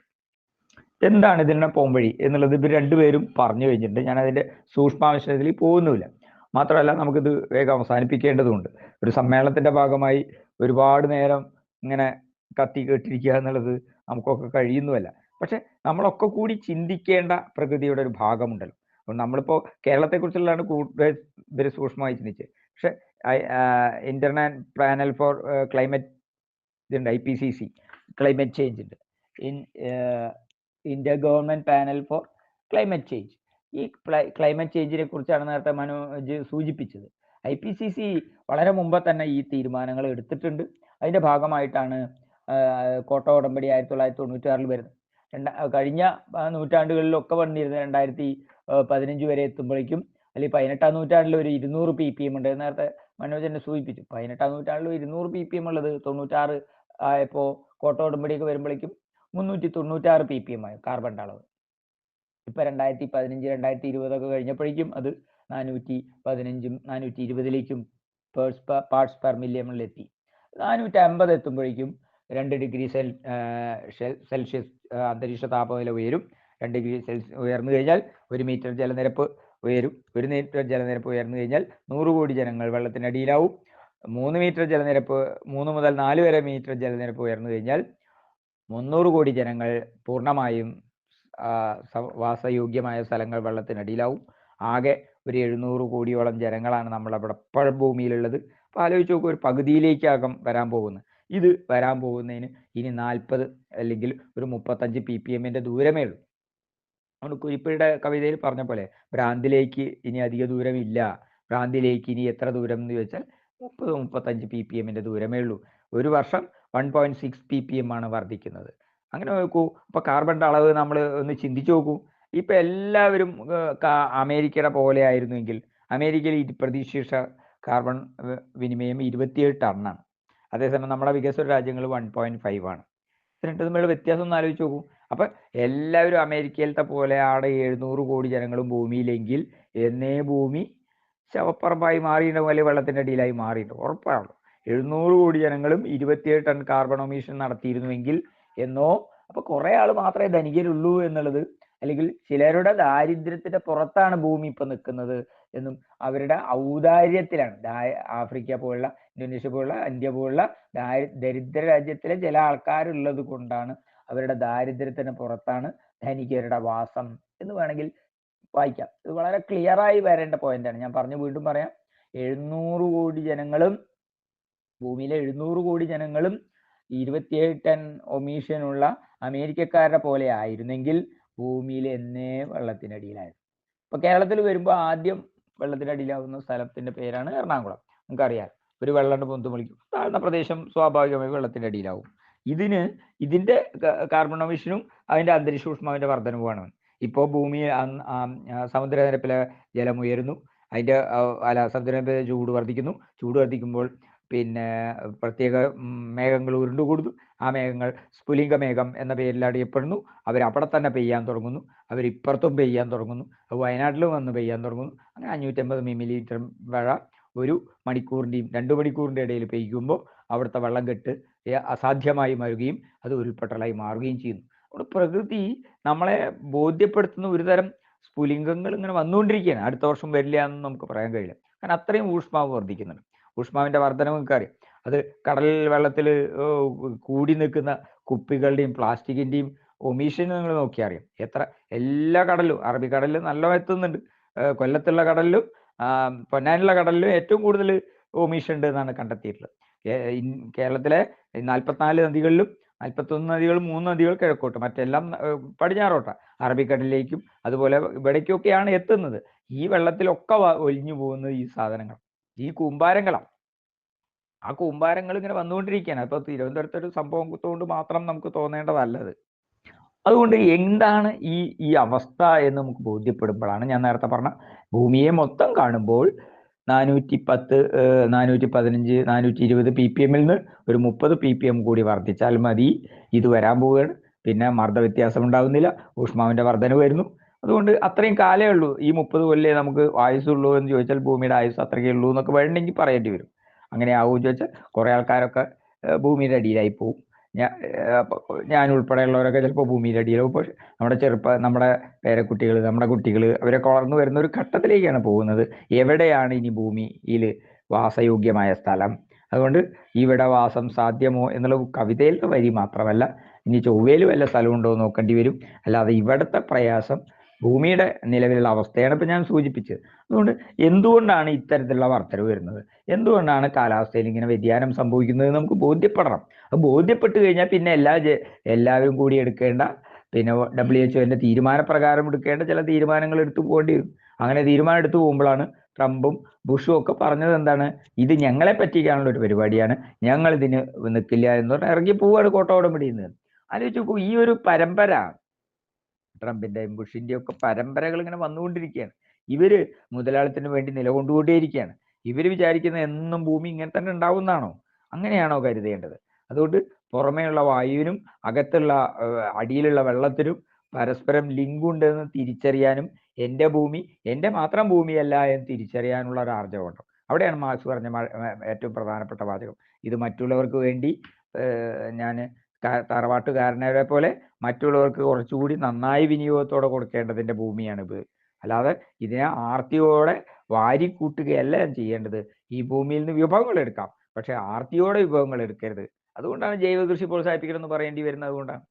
എന്താണ് ഇതിനെ പോംവഴി എന്നുള്ളത് ഇവർ രണ്ടുപേരും പറഞ്ഞു കഴിഞ്ഞിട്ടുണ്ട്. ഞാൻ അതിന്റെ സൂക്ഷ്മാംശത്തിൽ പോകുന്നുമില്ല മാത്രമല്ല നമുക്കിത് വേഗം അവസാനിപ്പിക്കേണ്ടതുണ്ട്. ഒരു സമ്മേളനത്തിന്റെ ഭാഗമായി ഒരുപാട് നേരം ഇങ്ങനെ കത്തി കേട്ടിരിക്കുക എന്നുള്ളത് നമുക്കൊക്കെ കഴിയുന്നുമല്ല പക്ഷെ നമ്മളൊക്കെ കൂടി ചിന്തിക്കേണ്ട പ്രകൃതിയുടെ ഒരു ഭാഗമുണ്ടല്ലോ. അപ്പം നമ്മളിപ്പോൾ കേരളത്തെക്കുറിച്ചുള്ളതാണ് കൂടുതൽ ഇവർ സൂക്ഷ്മമായി ചിന്തിച്ചത്. പക്ഷെ ഇന്റർനാഷണൽ പാനൽ ഫോർ ക്ലൈമറ്റ് ഇതുണ്ട് I P C C climate change ഉണ്ട്. In India government panel for climate change. ഈ ക്ലൈമറ്റ് ചേഞ്ചിനെ കുറിച്ചാണ് നേരത്തെ മനോജ് സൂചിപ്പിച്ചത്. ഐ പി സി സി വളരെ മുമ്പ് തന്നെ ഈ തീരുമാനങ്ങൾ എടുത്തിട്ടുണ്ട്. അതിന്റെ ഭാഗമായിട്ടാണ് കോട്ട ഉടമ്പടി ആയിരത്തി തൊള്ളായിരത്തി തൊണ്ണൂറ്റാറിൽ വരുന്നത്. രണ്ട കഴിഞ്ഞ നൂറ്റാണ്ടുകളിലൊക്കെ വന്നിരുന്നത് രണ്ടായിരത്തി പതിനഞ്ച് വരെ എത്തുമ്പോഴേക്കും അല്ലെങ്കിൽ പതിനെട്ടാം നൂറ്റാണ്ടിൽ ഒരു ഇരുന്നൂറ് പി പി എം ഉണ്ട് നേരത്തെ മനോജ് എന്നെ സൂചിപ്പിച്ചു. പതിനെട്ടാം നൂറ്റാണ്ടിൽ ഇരുന്നൂറ് പി പി എം ഉള്ളത് തൊണ്ണൂറ്റാറ് ആയപ്പോൾ കോട്ട ഉടമ്പടിയൊക്കെ വരുമ്പോഴേക്കും മുന്നൂറ്റി തൊണ്ണൂറ്റാറ് പി പി എം ആയി കാർബൺ അളവ്. ഇപ്പൊ രണ്ടായിരത്തി പതിനഞ്ച് രണ്ടായിരത്തി ഇരുപതൊക്കെ കഴിഞ്ഞപ്പോഴേക്കും അത് നാനൂറ്റി പതിനഞ്ചും നാനൂറ്റി ഇരുപതിലേക്കും പേഴ്സ് പാർട്സ് പെർ മില്യണിലെത്തി നാനൂറ്റി അമ്പത് എത്തുമ്പോഴേക്കും രണ്ട് ഡിഗ്രി സെൽ സെൽഷ്യസ് അന്തരീക്ഷ താപനില ഉയരും. രണ്ട് ഡിഗ്രി സെൽഷ്യസ് ഉയർന്നു കഴിഞ്ഞാൽ ഒരു മീറ്റർ ജലനിരപ്പ് ഉയരും. ഒരു മീറ്റർ ജലനിരപ്പ് ഉയർന്നു കഴിഞ്ഞാൽ നൂറ് കോടി ജനങ്ങൾ വെള്ളത്തിനടിയിലാവും. മൂന്ന് മീറ്റർ ജലനിരപ്പ് മൂന്ന് മുതൽ നാല് വരെ മീറ്റർ ജലനിരപ്പ് ഉയർന്നു കഴിഞ്ഞാൽ മുന്നൂറ് കോടി ജനങ്ങൾ പൂർണമായും വാസയോഗ്യമായ സ്ഥലങ്ങൾ വെള്ളത്തിനടിയിലാവും. ആകെ ഒരു എഴുന്നൂറ് കോടിയോളം ജനങ്ങളാണ് നമ്മളവിടെ ഇപ്പോൾ ഭൂമിയിലുള്ളത്. അപ്പോൾ ആലോചിച്ച് നോക്കുക ഒരു പകുതിയിലേക്കാകും വരാൻ പോകുന്നത് ഇത് വരാൻ പോകുന്നതിന് ഇനി നാൽപ്പത് അല്ലെങ്കിൽ ഒരു മുപ്പത്തഞ്ച് പി പി എമ്മിന്റെ ദൂരമേ ഉള്ളൂ. അതുകൊണ്ട് കുരിപ്പയുടെ കവിതയിൽ പറഞ്ഞ പോലെ ഭ്രാന്തിലേക്ക് ഇനി അധിക ദൂരമില്ല. ഭ്രാന്തിലേക്ക് ഇനി എത്ര ദൂരം എന്ന് ചോദിച്ചാൽ മുപ്പത് മുപ്പത്തഞ്ച് പി പി എമ്മിന്റെ ദൂരമേ ഉള്ളൂ. ഒരു വർഷം one point six P P M ആണ് വർദ്ധിക്കുന്നത്. അങ്ങനെ നോക്കൂ ഇപ്പൊ കാർബണിന്റെ അളവ് നമ്മൾ ഒന്ന് ചിന്തിച്ചു നോക്കൂ. ഇപ്പൊ എല്ലാവരും അമേരിക്കയുടെ പോലെ ആയിരുന്നുവെങ്കിൽ അമേരിക്കയിൽ പ്രതീക്ഷിച്ച കാർബൺ വിനിമയം ഇരുപത്തിയേഴ് ടണ്ണാണ് അതേസമയം നമ്മുടെ വികസ്വര രാജ്യങ്ങൾ വൺ പോയിന്റ് ഫൈവ് ആണ്. എന്നിട്ട് തമ്മിലുള്ള വ്യത്യാസം ഒന്ന് ആലോചിച്ച് നോക്കൂ. അപ്പൊ എല്ലാവരും അമേരിക്കയിലത്തെ പോലെ ആടെ എഴുന്നൂറ് കോടി ജനങ്ങളും ഭൂമിയിലെങ്കിൽ എന്നേ ഭൂമി ശവപ്പറമ്പായി മാറിയിട്ടുണ്ടാവും അല്ലെങ്കിൽ വെള്ളത്തിന്റെ അടിയിലായി മാറിയിട്ടുണ്ടാവും ഉറപ്പാണല്ലോ. എഴുന്നൂറ് കോടി ജനങ്ങളും ഇരുപത്തിയേഴ് ടൺ കാർബൺ ഒമീഷൻ നടത്തിയിരുന്നുവെങ്കിൽ എന്നോ അപ്പൊ കുറെ ആൾ മാത്രമേ ധനികരുള്ളൂ എന്നുള്ളത് അല്ലെങ്കിൽ ചിലരുടെ ദാരിദ്ര്യത്തിന്റെ പുറത്താണ് ഭൂമി ഇപ്പൊ നിൽക്കുന്നത് എന്നും അവരുടെ ഔദാര്യത്തിലാണ്. ആഫ്രിക്ക പോലുള്ള ഇന്തോനേഷ്യ പോലുള്ള ഇന്ത്യ പോലുള്ള ദരിദ്ര രാജ്യത്തിലെ ചില ആൾക്കാരുള്ളത് കൊണ്ടാണ് അവരുടെ ദാരിദ്ര്യത്തിന് പുറത്താണ് ധനികരുടെ വാസം എന്ന് വേണമെങ്കിൽ വായിക്കാം. ഇത് വളരെ ക്ലിയർ ആയി വരേണ്ട പോയിന്റാണ് ഞാൻ പറഞ്ഞു വീണ്ടും പറയാം. എഴുന്നൂറ് കോടി ജനങ്ങളും ഭൂമിയിലെ എഴുന്നൂറ് കോടി ജനങ്ങളും ഇരുപത്തിയേഴ് ടൺ ഒമീഷനുള്ള അമേരിക്കക്കാരുടെ പോലെ ആയിരുന്നെങ്കിൽ ഭൂമിയിൽ എന്നേ വെള്ളത്തിനടിയിലായിരുന്നു. ഇപ്പൊ കേരളത്തിൽ വരുമ്പോൾ ആദ്യം വെള്ളത്തിനടിയിലാവുന്ന സ്ഥലത്തിന്റെ പേരാണ് എറണാകുളം. നമുക്കറിയാം. ഒരു വെള്ളം പൊന്തു വിളിക്കും താഴ്ന്ന പ്രദേശം സ്വാഭാവികമായി വെള്ളത്തിന്റെ അടിയിലാവും ഇതിന് ഇതിന്റെ കാർബൺ എമിഷനും അതിന്റെ അന്തരീക്ഷ ഊഷ്മാവിന്റെ വർധനവുമാണ് ഇപ്പോൾ ഭൂമി സമുദ്രനിരപ്പിലെ ജലം ഉയരുന്നു. അതിന്റെ അല്ല സമുദ്രനിരപ്പിലെ ചൂട് വർദ്ധിക്കുന്നു. ചൂട് വർദ്ധിക്കുമ്പോൾ പിന്നെ പ്രത്യേക മേഘങ്ങൾ ഉരുണ്ടുകൂടുന്നു ആ മേഘങ്ങൾ സ്ഫുലിംഗ മേഘം എന്ന പേരിൽ അറിയപ്പെടുന്നു. അവർ അവിടെ തന്നെ പെയ്യാൻ തുടങ്ങുന്നു. അവർ ഇപ്പുറത്തും പെയ്യാൻ തുടങ്ങുന്നു. വയനാട്ടിലും വന്ന് പെയ്യാൻ തുടങ്ങുന്നു. അങ്ങനെ അഞ്ഞൂറ്റമ്പത് മില്ലിമീറ്റർ മഴ ഒരു മണിക്കൂറിന്റെയും രണ്ട് മണിക്കൂറിന്റെ ഇടയിൽ പെയ്യുമ്പോൾ അവിടുത്തെ വെള്ളം കെട്ട് അസാധ്യമായി മരുകയും അത് ഉരുൾപൊട്ടലായി മാറുകയും ചെയ്യുന്നു. അവിടെ പ്രകൃതി നമ്മളെ ബോധ്യപ്പെടുത്തുന്ന ഒരു തരം സ്ഫുലിംഗങ്ങൾ ഇങ്ങനെ വന്നുകൊണ്ടിരിക്കുകയാണ്. അടുത്ത വർഷം വരില്ല എന്ന് നമുക്ക് പറയാൻ കഴിയില്ല. കാരണം അത്രയും ഊഷ്മാവ് വർദ്ധിക്കുന്നുണ്ട്. ഊഷ്മാവിന്റെ നമുക്ക് അറിയാം അത് കടൽ വെള്ളത്തിൽ കൂടി നിൽക്കുന്ന കുപ്പികളുടെയും പ്ലാസ്റ്റിക്കിന്റെയും ഒമീഷൻ നിങ്ങൾ നോക്കിയാൽ അറിയാം എത്ര എല്ലാ കടലും അറബിക്കടലിൽ നല്ല എത്തുന്നുണ്ട് കൊല്ലത്തുള്ള കടലിലും പൊന്നാനുള്ള കടലിലും ഏറ്റവും കൂടുതൽ ഒമീഷൻ ഉണ്ട് എന്നാണ് കണ്ടെത്തിയിട്ടുള്ളത്. കേരളത്തിലെ നാൽപ്പത്തിനാല് നദികളിലും നാൽപ്പത്തൊന്ന് നദികൾ മൂന്ന് നദികൾ കിഴക്കോട്ട് മറ്റെല്ലാം പടിഞ്ഞാറോട്ട. അറബിക്കടലിലേക്കും അതുപോലെ ഇവിടേക്കൊക്കെയാണ് എത്തുന്നത്. ഈ വെള്ളത്തിലൊക്കെ ഒലിഞ്ഞു പോകുന്നത് ഈ സാധനങ്ങൾ. ഈ കൂമ്പാരങ്ങളാണ് ആ കൂമ്പാരങ്ങൾ ഇങ്ങനെ വന്നുകൊണ്ടിരിക്കുകയാണ് അപ്പൊ തിരുവനന്തപുരത്തൊരു സംഭവം കൊണ്ട് മാത്രം നമുക്ക് തോന്നേണ്ടതല്ലത്. അതുകൊണ്ട് എന്താണ് ഈ ഈ അവസ്ഥ എന്ന് നമുക്ക് ബോധ്യപ്പെടുമ്പോഴാണ് ഞാൻ നേരത്തെ പറഞ്ഞ ഭൂമിയെ മൊത്തം കാണുമ്പോൾ നാനൂറ്റി പത്ത് നാനൂറ്റി പതിനഞ്ച് നാനൂറ്റി ഇരുപത് പി പി എമ്മിൽ നിന്ന് ഒരു മുപ്പത് പി പി എം കൂടി വർദ്ധിച്ചാൽ മതി. ഇത് വരാൻ പോവുകയാണ്. പിന്നെ മർദ്ദ വ്യത്യാസം ഉണ്ടാകുന്നില്ല ഊഷ്മാവിന്റെ വർധന വരുന്നു. അതുകൊണ്ട് അത്രയും കാലേ ഉള്ളൂ. ഈ മുപ്പത് കൊല്ലേ നമുക്ക് ആയുസുള്ളൂ എന്ന് ചോദിച്ചാൽ ഭൂമിയുടെ ആയുസ് അത്രയ്ക്കേ ഉള്ളൂ എന്നൊക്കെ വേണമെങ്കിൽ പറയേണ്ടി വരും. അങ്ങനെ ആവുമെന്ന് ചോദിച്ചാൽ കുറെ ആൾക്കാരൊക്കെ ഭൂമിയുടെ അടിയിലായി പോകും ഞാൻ ഞാൻ ഉൾപ്പെടെയുള്ളവരൊക്കെ ചിലപ്പോൾ ഭൂമിയുടെ അടിയിലാവും. പക്ഷെ നമ്മുടെ ചെറുപ്പ നമ്മുടെ പേരക്കുട്ടികൾ നമ്മുടെ കുട്ടികൾ അവരൊക്കെ വളർന്നു വരുന്ന ഒരു ഘട്ടത്തിലേക്കാണ് പോകുന്നത്. എവിടെയാണ് ഇനി ഭൂമിയിൽ വാസയോഗ്യമായ സ്ഥലം? അതുകൊണ്ട് ഇവിടെ വാസം സാധ്യമോ എന്നുള്ള കവിതയിലത്തെ വരി മാത്രമല്ല ഇനി ചൊവ്വയിൽ വല്ല സ്ഥലമുണ്ടോ നോക്കേണ്ടി വരും. അല്ലാതെ ഇവിടുത്തെ പ്രയാസം ഭൂമിയുടെ നിലവിലുള്ള അവസ്ഥയാണ് ഇപ്പം ഞാൻ സൂചിപ്പിച്ചത്. അതുകൊണ്ട് എന്തുകൊണ്ടാണ് ഇത്തരത്തിലുള്ള വർധനവ് വരുന്നത്? എന്തുകൊണ്ടാണ് കാലാവസ്ഥയിൽ ഇങ്ങനെ വ്യതിയാനം സംഭവിക്കുന്നത് നമുക്ക് ബോധ്യപ്പെടണം. അത് ബോധ്യപ്പെട്ട് കഴിഞ്ഞാൽ പിന്നെ എല്ലാ എല്ലാവരും കൂടി എടുക്കേണ്ട പിന്നെ ഡബ്ല്യു എച്ച് ഒന്റെ തീരുമാനപ്രകാരം എടുക്കേണ്ട ചില തീരുമാനങ്ങൾ എടുത്തു പോകേണ്ടി വരും. അങ്ങനെ തീരുമാനം എടുത്തു പോകുമ്പോഴാണ് ട്രംപും ബുഷും ഒക്കെ പറഞ്ഞത് എന്താണ്? ഇത് ഞങ്ങളെ പറ്റിക്കാനുള്ള ഒരു പരിപാടിയാണ്. ഞങ്ങൾ ഇതിന് നിൽക്കില്ല എന്ന് പറഞ്ഞാൽ ഇറങ്ങി പോവാണ് കോട്ടോടം പിടിയുന്നത് ആലോചിച്ച് നോക്കൂ ഈ ഒരു പരമ്പര ട്രംപിന്റെയും ബുഷിന്റെയും ഒക്കെ പരമ്പരകൾ ഇങ്ങനെ വന്നുകൊണ്ടിരിക്കുകയാണ്. ഇവർ മുതലാളിത്തിന് വേണ്ടി നിലകൊണ്ടുകൊണ്ടേയിരിക്കുകയാണ്. ഇവർ വിചാരിക്കുന്ന എന്നും ഭൂമി ഇങ്ങനെ തന്നെ ഉണ്ടാവുന്നതാണോ അങ്ങനെയാണോ കരുതേണ്ടത്? അതുകൊണ്ട് പുറമേയുള്ള വായുവിനും അകത്തുള്ള അടിയിലുള്ള വെള്ളത്തിനും പരസ്പരം ലിങ്ക് ഉണ്ടെന്ന് തിരിച്ചറിയാനും എന്റെ ഭൂമി എന്റെ മാത്രം ഭൂമിയല്ല എന്ന് തിരിച്ചറിയാനുള്ള ഒരു ആർജവമുണ്ട്. അവിടെയാണ് മാർക്സ് പറഞ്ഞ ഏറ്റവും പ്രധാനപ്പെട്ട വാചകം. ഇത് മറ്റുള്ളവർക്ക് വേണ്ടി ഞാൻ തറവാട്ടുകാരനെ പോലെ മറ്റുള്ളവർക്ക് കുറച്ചുകൂടി നന്നായി വിനിയോഗത്തോടെ കൊടുക്കേണ്ടതിന്റെ ഭൂമിയാണ് ഇത് അല്ലാതെ ഇതിനെ ആർത്തിയോടെ വാരിക്കൂട്ടുകയല്ല ചെയ്യേണ്ടത്. ഈ ഭൂമിയിൽ നിന്ന് വിഭവങ്ങൾ എടുക്കാം. പക്ഷെ ആർത്തിയോടെ വിഭവങ്ങൾ എടുക്കരുത്. അതുകൊണ്ടാണ് ജൈവ കൃഷി പ്രോത്സാഹിപ്പിക്കണം എന്ന് പറയേണ്ടി വരുന്നത് അതുകൊണ്ടാണ്.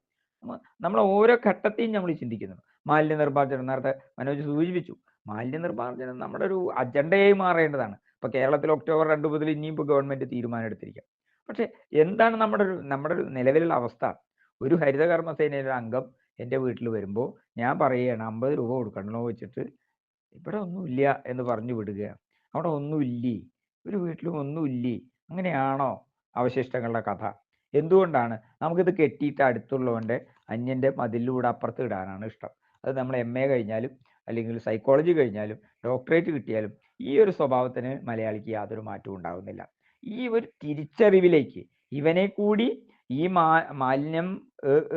നമ്മൾ ഓരോ ഘട്ടത്തെയും നമ്മൾ ചിന്തിക്കുന്നു. മാലിന്യ നിർമ്മാർജനം നേരത്തെ മനോജ് സൂചിപ്പിച്ചു. മാലിന്യ നിർമ്മാർജനം നമ്മുടെ ഒരു അജണ്ടയായി മാറേണ്ടതാണ്. ഇപ്പൊ കേരളത്തിൽ ഒക്ടോബർ രണ്ട് മുതൽ ഇനിയും ഗവൺമെന്റ് തീരുമാനം എടുത്തിരിക്കാം പക്ഷെ എന്താണ് നമ്മുടെ ഒരു നമ്മുടെ ഒരു നിലവിലുള്ള അവസ്ഥ? ഒരു ഹരിതകർമ്മ സേനയിലെ അംഗം എന്റെ വീട്ടിൽ വരുമ്പോൾ ഞാൻ പറയുകയാണ് അമ്പത് രൂപ കൊടുക്കണോ വെച്ചിട്ട് ഇവിടെ ഒന്നുമില്ല എന്ന് പറഞ്ഞു വിടുകയാണ് അവിടെ ഒന്നുമില്ലേ ഒരു വീട്ടിലും ഒന്നുമില്ലേ അങ്ങനെയാണോ അവശിഷ്ടങ്ങളുടെ കഥ? എന്തുകൊണ്ടാണ്? നമുക്കിത് കെട്ടിയിട്ട് അടുത്തുള്ളവന്റെ അന്യന്റെ മതിലിലൂടെ അപ്പുറത്ത് ഇടാനാണ് ഇഷ്ടം. അത് നമ്മൾ എം എ കഴിഞ്ഞാലും അല്ലെങ്കിൽ സൈക്കോളജി കഴിഞ്ഞാലും ഡോക്ടറേറ്റ് കിട്ടിയാലും ഈ ഒരു സ്വഭാവത്തിന് മലയാളിക്ക് യാതൊരു മാറ്റവും ഉണ്ടാകുന്നില്ല ഈ ഒരു തിരിച്ചറിവിലേക്ക്. ഇവനെ കൂടി ഈ മാ മാലിന്യം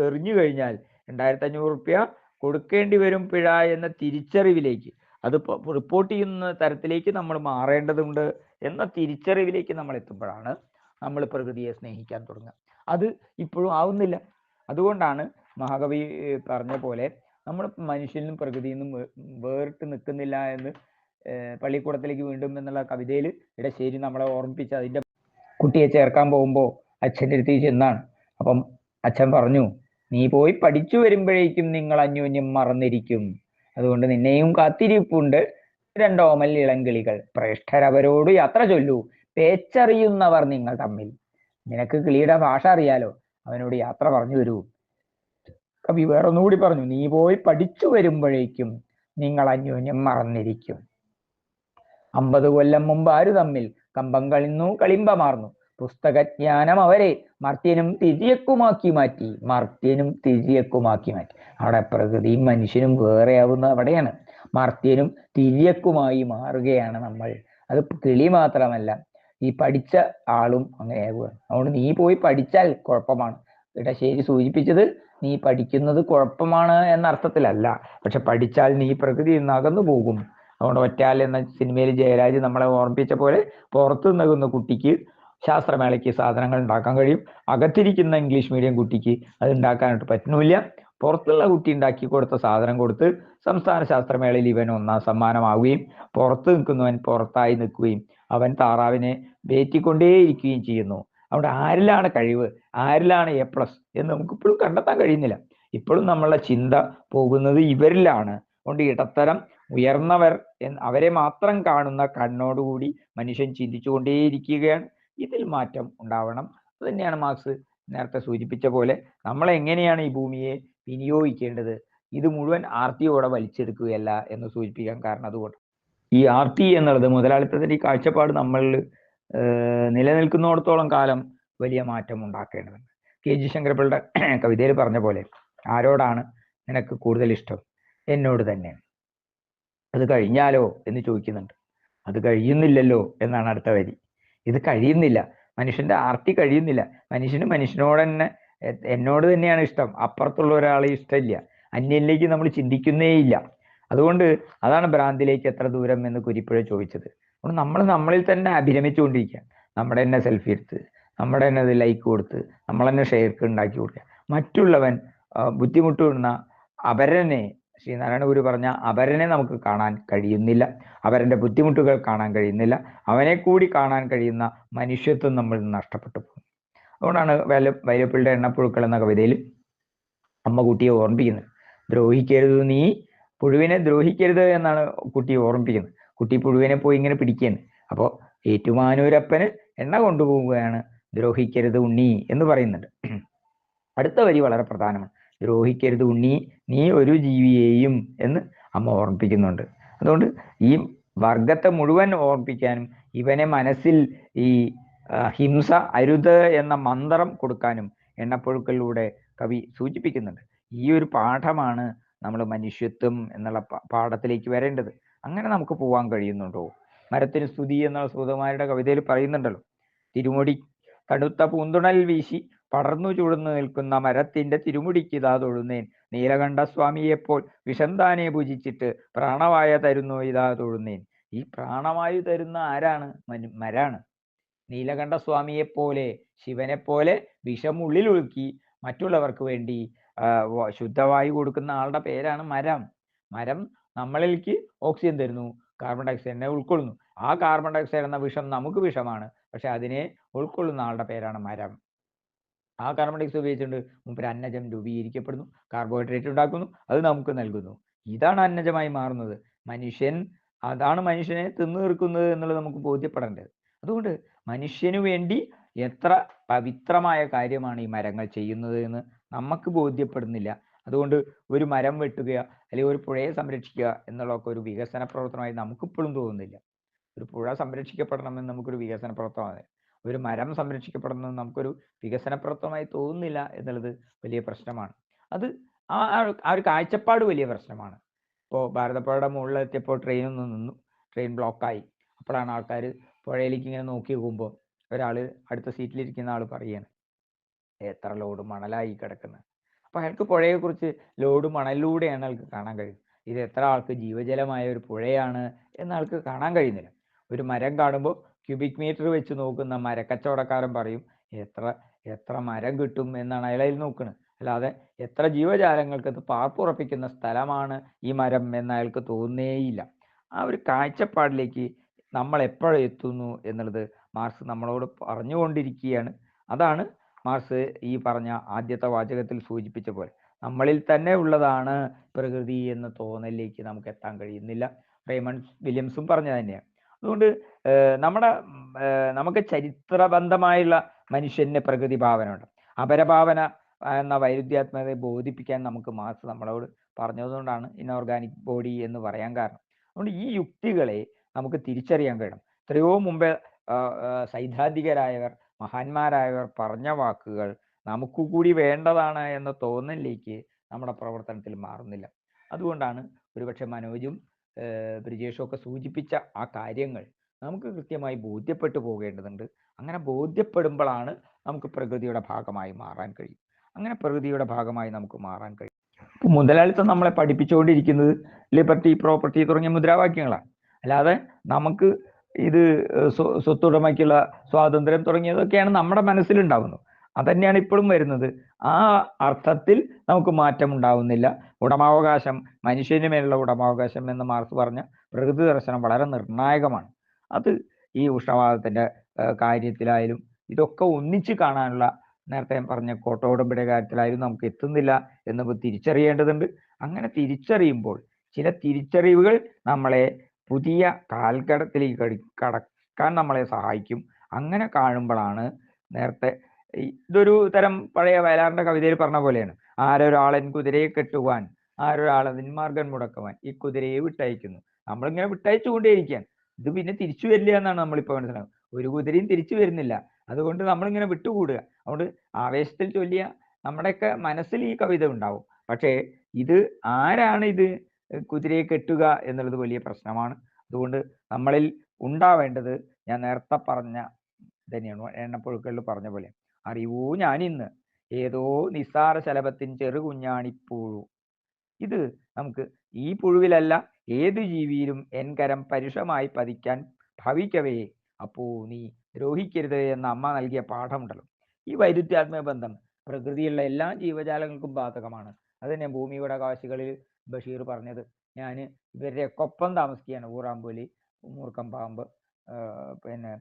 എറിഞ്ഞു കഴിഞ്ഞാൽ രണ്ടായിരത്തി അഞ്ഞൂറ് റുപ്യ കൊടുക്കേണ്ടി വരും പിഴ എന്ന തിരിച്ചറിവിലേക്ക്. അത് റിപ്പോർട്ട് ചെയ്യുന്ന തരത്തിലേക്ക് നമ്മൾ മാറേണ്ടതുണ്ട് എന്ന തിരിച്ചറിവിലേക്ക് നമ്മൾ എത്തുമ്പോഴാണ് നമ്മൾ പ്രകൃതിയെ സ്നേഹിക്കാൻ തുടങ്ങുക. അത് ഇപ്പോഴും ആവുന്നില്ല. അതുകൊണ്ടാണ് മഹാകവി പറഞ്ഞ പോലെ നമ്മൾ മനുഷ്യനും പ്രകൃതിയിൽ നിന്നും വേറിട്ട് നിൽക്കുന്നില്ല എന്ന് പള്ളിക്കൂടത്തിലേക്ക് വീണ്ടും എന്നുള്ള കവിതയിൽ ഇടശ്ശേരി നമ്മളെ ഓർമ്മിപ്പിച്ച് അതിന്റെ കുട്ടിയെ ചേർക്കാൻ പോകുമ്പോൾ അച്ഛന്റെ അടുത്ത് ചെന്നാണ്. അപ്പം അച്ഛൻ പറഞ്ഞു നീ പോയി പഠിച്ചു വരുമ്പോഴേക്കും നിങ്ങൾ അന്യോന്യം മറന്നിരിക്കും. അതുകൊണ്ട് നിന്നെയും കാത്തിരിപ്പുണ്ട് രണ്ടോമൽ ഇളങ്കിളികൾ. പ്രേഷ്ഠരവരോട് യാത്ര ചൊല്ലൂ. പേച്ചറിയുന്നവർ നിങ്ങൾ തമ്മിൽ. നിനക്ക് കിളിയുടെ ഭാഷ അറിയാലോ. അവനോട് യാത്ര പറഞ്ഞു വരൂ. കവി വേറൊന്നുകൂടി പറഞ്ഞു നീ പോയി പഠിച്ചു വരുമ്പോഴേക്കും നിങ്ങൾ അന്യോന്യം മറന്നിരിക്കും. അമ്പത് കൊല്ലം മുമ്പ് ആര് തമ്മിൽ? കമ്പം കളിന്നു കളിമ്പമാർന്നു. പുസ്തകജ്ഞാനം അവരെ മർത്യനും തിരിയക്കുമാക്കി മാറ്റി. മർത്യനും തിരിയക്കുമാക്കി മാറ്റി. അവിടെ പ്രകൃതിയും മനുഷ്യനും വേറെയാവുന്ന അവിടെയാണ്. മർത്യനും തിരിയക്കുമായി മാറുകയാണ് നമ്മൾ. അത് കിളി മാത്രമല്ല ഈ പഠിച്ച ആളും അങ്ങനെയാവുകയാണ് അതുകൊണ്ട് നീ പോയി പഠിച്ചാൽ കുഴപ്പമാണ്. ഇടശ്ശേരി സൂചിപ്പിച്ചത് നീ പഠിക്കുന്നത് കുഴപ്പമാണ് എന്ന അർത്ഥത്തിലല്ല പക്ഷെ പഠിച്ചാൽ നീ പ്രകൃതിയിൽ നിന്ന് അകന്നു പോകും. അതുകൊണ്ട് ഒറ്റാൽ എന്ന സിനിമയിൽ ജയരാജ് നമ്മളെ ഓർമ്മിപ്പിച്ച പോലെ പുറത്തു നിൽക്കുന്ന കുട്ടിക്ക് ശാസ്ത്രമേളയ്ക്ക് സാധനങ്ങൾ ഉണ്ടാക്കാൻ കഴിയും. അകത്തിരിക്കുന്ന ഇംഗ്ലീഷ് മീഡിയം കുട്ടിക്ക് അത് ഉണ്ടാക്കാനായിട്ട് പറ്റുന്നില്ല പുറത്തുള്ള കുട്ടി ഉണ്ടാക്കി കൊടുത്ത സാധനം കൊടുത്ത് സംസ്ഥാന ശാസ്ത്രമേളയിൽ ഇവൻ ഒന്നാം സമ്മാനമാവുകയും പുറത്ത് നിൽക്കുന്നവൻ പുറത്തായി നിൽക്കുകയും അവൻ താറാവിനെ വേറ്റിക്കൊണ്ടേയിരിക്കുകയും ചെയ്യുന്നു. അവിടെ ആരിലാണ് കഴിവ്? ആരിലാണ് എ പ്ലസ്? എന്ന് നമുക്ക് ഇപ്പോഴും കണ്ടെത്താൻ കഴിയുന്നില്ല. ഇപ്പോഴും നമ്മളുടെ ചിന്ത പോകുന്നത് ഇവരിലാണ്. അതുകൊണ്ട് ഇടത്തരം ഉയർന്നവർ അവരെ മാത്രം കാണുന്ന കണ്ണോടുകൂടി മനുഷ്യൻ ചിന്തിച്ചുകൊണ്ടേയിരിക്കുകയാണ്. ഇതിൽ മാറ്റം ഉണ്ടാവണം. അത് തന്നെയാണ് മാർക്സ് നേരത്തെ സൂചിപ്പിച്ച പോലെ നമ്മൾ എങ്ങനെയാണ് ഈ ഭൂമിയെ വിനിയോഗിക്കേണ്ടത്? ഇത് മുഴുവൻ ആർത്തിയോടെ വലിച്ചെടുക്കുകയല്ല എന്ന് സൂചിപ്പിക്കാൻ കാരണം അതുകൊണ്ട്. ഈ ആർത്തി എന്നുള്ളത് മുതലാളിത്തത്തിന്റെ ഈ കാഴ്ചപ്പാട് നമ്മളിൽ നിലനിൽക്കുന്നിടത്തോളം കാലം വലിയ മാറ്റം ഉണ്ടാക്കേണ്ടതുണ്ട്. കെ. ജി. ശങ്കരപ്പിള്ളയുടെ കവിതയിൽ പറഞ്ഞ പോലെ ആരോടാണ് നിനക്ക് കൂടുതൽ ഇഷ്ടം? എന്നോട് തന്നെ അത് കഴിഞ്ഞാലോ എന്ന് ചോദിക്കുന്നുണ്ട്. അത് കഴിയുന്നില്ലല്ലോ എന്നാണ് അടുത്ത വരി. ഇത് കഴിയുന്നില്ല. മനുഷ്യന്റെ ആർത്തി കഴിയുന്നില്ല. മനുഷ്യന് മനുഷ്യനോട് തന്നെ എന്നോട് തന്നെയാണ് ഇഷ്ടം. അപ്പുറത്തുള്ള ഒരാളെ ഇഷ്ടമില്ല. അന്യനിലേക്ക് നമ്മൾ ചിന്തിക്കുന്നേയില്ല. അതുകൊണ്ട് അതാണ് ഭ്രാന്തിലേക്ക് എത്ര ദൂരം എന്ന് കുരിപ്പുഴ ചോദിച്ചത്. അതുകൊണ്ട് നമ്മൾ നമ്മളിൽ തന്നെ അഭിരമിച്ചുകൊണ്ടിരിക്കുക നമ്മുടെ തന്നെ സെൽഫി എടുത്ത് നമ്മുടെ തന്നെ ഇത് ലൈക്ക് കൊടുത്ത് നമ്മൾ തന്നെ ഷെയർക്ക് ഉണ്ടാക്കി കൊടുക്കുക. മറ്റുള്ളവൻ ബുദ്ധിമുട്ടുന്ന ബുദ്ധിമുട്ടുന്ന ശ്രീനാരായണ ഗുരു പറഞ്ഞ അപരനെ നമുക്ക് കാണാൻ കഴിയുന്നില്ല. അവരന്റെ ബുദ്ധിമുട്ടുകൾ കാണാൻ കഴിയുന്നില്ല. അവനെ കൂടി കാണാൻ കഴിയുന്ന മനുഷ്യത്വം നമ്മൾ നഷ്ടപ്പെട്ടു പോകും അതുകൊണ്ടാണ് വേല വൈലപ്പിളുടെ എണ്ണപ്പുഴുക്കൾ എന്ന കവിതയിൽ അമ്മ കുട്ടിയെ ഓർമ്മിപ്പിക്കുന്നത്. ദ്രോഹിക്കരുത് നീ പുഴുവിനെ ദ്രോഹിക്കരുത് എന്നാണ് കുട്ടി ഓർമ്മിപ്പിക്കുന്നത്. കുട്ടി പുഴുവിനെ പോയി ഇങ്ങനെ പിടിക്കുകയാണ്. അപ്പോൾ ഏറ്റുമാനൂരപ്പന് എണ്ണ കൊണ്ടുപോവുകയാണ്. ദ്രോഹിക്കരുത് ഉണ്ണി എന്ന് പറയുന്നുണ്ട്. അടുത്ത വരി വളരെ പ്രധാനമാണ്. ദ്രോഹിക്കരുത്. ഉണ്ണി നീ ഒരു ജീവിയെയും എന്ന് അമ്മ ഓർമ്മിപ്പിക്കുന്നുണ്ട്. അതുകൊണ്ട് ഈ വർഗത്തെ മുഴുവൻ ഓർമ്മിപ്പിക്കാനും ഇവനെ മനസ്സിൽ ഈ ഹിംസ അരുത് എന്ന മന്ത്രം കൊടുക്കാനും എണ്ണപ്പൊഴുക്കളിലൂടെ കവി സൂചിപ്പിക്കുന്നുണ്ട്. ഈ ഒരു പാഠമാണ് നമ്മൾ മനുഷ്യത്വം എന്നുള്ള പാഠത്തിലേക്ക് വരേണ്ടത്. അങ്ങനെ നമുക്ക് പോകാൻ കഴിയുന്നുണ്ടോ? മരത്തിന് സ്തുതി എന്നുള്ള സുഗതമാരുടെ കവിതയിൽ പറയുന്നുണ്ടല്ലോ തിരുമുടി തണുത്ത പൂന്തുണൽ വീശി പടർന്നു ചുഴന്നു നിൽക്കുന്ന മരത്തിന്റെ തിരുമുടിക്ക് ഇതാ തൊഴുന്നേൻ. നീലകണ്ഠസ്വാമിയെപ്പോൾ വിഷം താനെ ഭുജിച്ചിട്ട് പ്രാണവായ തരുന്നു ഇതാ തൊഴുന്നേൻ. ഈ പ്രാണവായു തരുന്ന ആരാണ്? മരാണ്. നീലകണ്ഠ ശിവനെപ്പോലെ പോലെ ശിവനെ പോലെ വിഷം ഉള്ളിൽ ഒഴുക്കി മറ്റുള്ളവർക്ക് വേണ്ടി ശുദ്ധവായു കൊടുക്കുന്ന ആളുടെ പേരാണ് മരം. മരം നമ്മളിലേക്ക് ഓക്സിജൻ തരുന്നു. കാർബൺ ഡയോക്സൈഡിനെ ഉൾക്കൊള്ളുന്നു. ആ കാർബൺ ഡയോക്സൈഡ് എന്ന വിഷം നമുക്ക് വിഷമാണ്. പക്ഷെ അതിനെ ഉൾക്കൊള്ളുന്ന ആളുടെ പേരാണ് മരം. ആ കാർബൺ ഡയോക്സൈഡ് ഉപയോഗിച്ചുകൊണ്ട് മുമ്പ് അന്നജം രൂപീകരിക്കപ്പെടുന്നു കാർബോഹൈഡ്രേറ്റ് ഉണ്ടാക്കുന്നു അത് നമുക്ക് നൽകുന്നു. ഇതാണ് അന്നജമായി മാറുന്നത്. മനുഷ്യൻ അതാണ് മനുഷ്യനെ തിന്നു തീർക്കുന്നത് എന്നുള്ളത് നമുക്ക് ബോധ്യപ്പെടേണ്ടത്. അതുകൊണ്ട് മനുഷ്യനു വേണ്ടി എത്ര പവിത്രമായ കാര്യമാണ് ഈ മരങ്ങൾ ചെയ്യുന്നത് എന്ന് നമുക്ക് ബോധ്യപ്പെടുന്നില്ല. അതുകൊണ്ട് ഒരു മരം വെട്ടുക അല്ലെങ്കിൽ ഒരു പുഴയെ സംരക്ഷിക്കുക എന്നുള്ളതൊക്കെ ഒരു വികസന പ്രവർത്തനമായി നമുക്കിപ്പോഴും തോന്നുന്നില്ല. ഒരു പുഴ സംരക്ഷിക്കപ്പെടണമെന്ന് നമുക്കൊരു വികസന പ്രവർത്തനമാണ്. ഒരു മരം സംരക്ഷിക്കപ്പെടുന്നത് നമുക്കൊരു വികസന പ്രവർത്തനമായി തോന്നുന്നില്ല എന്നുള്ളത് വലിയ പ്രശ്നമാണ്. അത് ആ ആ ഒരു- കാഴ്ചപ്പാട് വലിയ പ്രശ്നമാണ്. ഇപ്പോൾ ഭാരതപ്പുഴയുടെ മുകളിലെത്തിയപ്പോൾ ട്രെയിൻ ഒന്ന് നിന്നു. ട്രെയിൻ ബ്ലോക്കായി അപ്പോഴാണ് ആൾക്കാർ പുഴയിലേക്ക് ഇങ്ങനെ നോക്കി പോകുമ്പോൾ ഒരാൾ അടുത്ത സീറ്റിലിരിക്കുന്ന ആൾ പറയാണ് എത്ര ലോഡ് മണലായി കിടക്കുന്നത് അപ്പോൾ അയാൾക്ക് പുഴയെക്കുറിച്ച് ലോഡ് മണലിലൂടെയാണ് അയാൾക്ക് കാണാൻ കഴിയുന്നത്. ഇത് എത്ര ആൾക്ക് ജീവജലമായ ഒരു പുഴയാണ് എന്ന് ആൾക്ക് കാണാൻ കഴിയുന്നില്ല. ഒരു മരം കാണുമ്പോൾ ക്യൂബിക് മീറ്റർ വെച്ച് നോക്കുന്ന മരക്കച്ചവടക്കാരൻ പറയും എത്ര എത്ര മരം കിട്ടും എന്നാണ് അയാൾ അതിൽ നോക്കുന്നത് അല്ലാതെ എത്ര ജീവജാലങ്ങൾക്ക് ഇത് പാർപ്പുറപ്പിക്കുന്ന സ്ഥലമാണ് ഈ മരം എന്ന് അയാൾക്ക് തോന്നേയില്ല ആ ഒരു കാഴ്ചപ്പാടിലേക്ക് നമ്മൾ എപ്പോഴെത്തുന്നു എന്നുള്ളത് മാർസ് നമ്മളോട് പറഞ്ഞുകൊണ്ടിരിക്കുകയാണ്. അതാണ് മാർസ് ഈ പറഞ്ഞ ആദ്യത്തെ വാചകത്തിൽ സൂചിപ്പിച്ച പോലെ. നമ്മളിൽ തന്നെ ഉള്ളതാണ് പ്രകൃതി എന്ന തോന്നലിലേക്ക് നമുക്ക് എത്താൻ കഴിയുന്നില്ല. റേമണ്ട് വില്യംസും പറഞ്ഞ തന്നെയാണ്. അതുകൊണ്ട് നമ്മുടെ നമുക്ക് ചരിത്രബന്ധമായുള്ള മനുഷ്യന് പ്രകൃതി ഭാവനയുണ്ട് അപരഭാവന എന്ന വൈരുദ്ധ്യാത്മകതയെ ബോധിപ്പിക്കാൻ നമുക്ക് മാസ് നമ്മളോട് പറഞ്ഞതുകൊണ്ടാണ് ഇൻഓർഗാനിക് ബോഡി എന്ന് പറയാൻ കാരണം. അതുകൊണ്ട് ഈ യുക്തികളെ നമുക്ക് തിരിച്ചറിയാൻ കഴിയണം. എത്രയോ മുമ്പേ സൈദ്ധാന്തികരായവർ മഹാന്മാരായവർ പറഞ്ഞ വാക്കുകൾ നമുക്ക് കൂടി വേണ്ടതാണ് എന്ന തോന്നലിലേക്ക് നമ്മുടെ പ്രവർത്തനത്തിൽ മാറുന്നില്ല. അതുകൊണ്ടാണ് ഒരുപക്ഷെ മനോജും ബ്രിജേഷും ഒക്കെ സൂചിപ്പിച്ച ആ കാര്യങ്ങൾ നമുക്ക് കൃത്യമായി ബോധ്യപ്പെട്ടു പോകേണ്ടതുണ്ട്. അങ്ങനെ ബോധ്യപ്പെടുമ്പോഴാണ് നമുക്ക് പ്രകൃതിയുടെ ഭാഗമായി മാറാൻ കഴിയും. അങ്ങനെ പ്രകൃതിയുടെ ഭാഗമായി നമുക്ക് മാറാൻ കഴിയും. മുതലാളിത്തം നമ്മളെ പഠിപ്പിച്ചുകൊണ്ടിരിക്കുന്നത് ലിബർട്ടി പ്രോപ്പർട്ടി തുടങ്ങിയ മുദ്രാവാക്യങ്ങളാണ്. അല്ലാതെ നമുക്ക് ഇത് സ്വത്തുടമയ്ക്കുള്ള സ്വാതന്ത്ര്യം തുടങ്ങിയതൊക്കെയാണ് നമ്മുടെ മനസ്സിലുണ്ടാവുന്നത്. അതന്നെയാണ് ഇപ്പോഴും വരുന്നത്. ആ അർത്ഥത്തിൽ നമുക്ക് മാറ്റം ഉണ്ടാവുന്നില്ല. ഉടമാവകാശം മനുഷ്യന് മേലുള്ള ഉടമാവകാശം എന്ന് മാർക്സ് പറഞ്ഞ പ്രകൃതി ദർശനം വളരെ നിർണായകമാണ്. അത് ഈ ഉഷ്ണവാദത്തിന്റെ കാര്യത്തിലായാലും ഇതൊക്കെ ഒന്നിച്ച് കാണാനുള്ള നേരത്തെ ഞാൻ പറഞ്ഞ കോട്ടോടമ്പയുടെ കാര്യത്തിലായാലും നമുക്ക് എത്തുന്നില്ല എന്ന് തിരിച്ചറിയേണ്ടതുണ്ട്. അങ്ങനെ തിരിച്ചറിയുമ്പോൾ ചില തിരിച്ചറിവുകൾ നമ്മളെ പുതിയ കാൽക്കടത്തിലേക്ക് കടക്കാൻ നമ്മളെ സഹായിക്കും. അങ്ങനെ കാണുമ്പോഴാണ് നേരത്തെ ഇതൊരു തരം പഴയ വയലാറിന്റെ കവിതയിൽ പറഞ്ഞ പോലെയാണ്. ആരൊരാളൻ കുതിരയെ കെട്ടുവാൻ ആരൊരാളെ മാർഗം മുടക്കുവാൻ ഈ കുതിരയെ വിട്ടയക്കുന്നു. നമ്മളിങ്ങനെ വിട്ടയച്ചുകൊണ്ടേയിരിക്കുകയാണ്. ഇത് പിന്നെ തിരിച്ചു വരില്ല എന്നാണ് നമ്മളിപ്പോ മനസ്സിലാക്കുന്നത് ഒരു കുതിരയും തിരിച്ചു വരുന്നില്ല. അതുകൊണ്ട് നമ്മളിങ്ങനെ വിട്ടുകൂടുക. അതുകൊണ്ട് ആവേശത്തിൽ ചൊല്ലിയ നമ്മുടെയൊക്കെ മനസ്സിൽ ഈ കവിത ഉണ്ടാവും. പക്ഷേ ഇത് ആരാണ് ഇത് കുതിരയെ കെട്ടുക എന്നുള്ളത് വലിയ പ്രശ്നമാണ്. അതുകൊണ്ട് നമ്മളിൽ ഉണ്ടാവേണ്ടത് ഞാൻ നേരത്തെ പറഞ്ഞ തന്നെയാണ്. എണ്ണപ്പുഴുക്കളിൽ പറഞ്ഞ പോലെ. അറിവൂ ഞാനിന്ന് ഏതോ നിസ്സാര ശലഭത്തിൻ ചെറു കുഞ്ഞാണിപ്പുഴു ഇത് നമുക്ക് ഈ പുഴുവിലല്ല ഏതു ജീവിയിലും എൻ കരം പരുഷമായി പതിക്കാൻ ഭവിക്കവേ. അപ്പോ നീ ദ്രോഹിക്കരുത് എന്ന അമ്മ നൽകിയ പാഠമുണ്ടല്ലോ. ഈ വൈരുദ്ധ്യാത്മക ബന്ധം പ്രകൃതിയുള്ള എല്ലാ ജീവജാലങ്ങൾക്കും ബാധകമാണ്. അത് തന്നെ ഭൂമിയുടെ കാശികളിൽ ബഷീർ പറഞ്ഞത്. ഞാൻ ഇവരുടെ ഒപ്പം താമസിക്കുകയാണ്. ഊറാമ്പൊലി മൂർക്കം പാമ്പ് പിന്നെ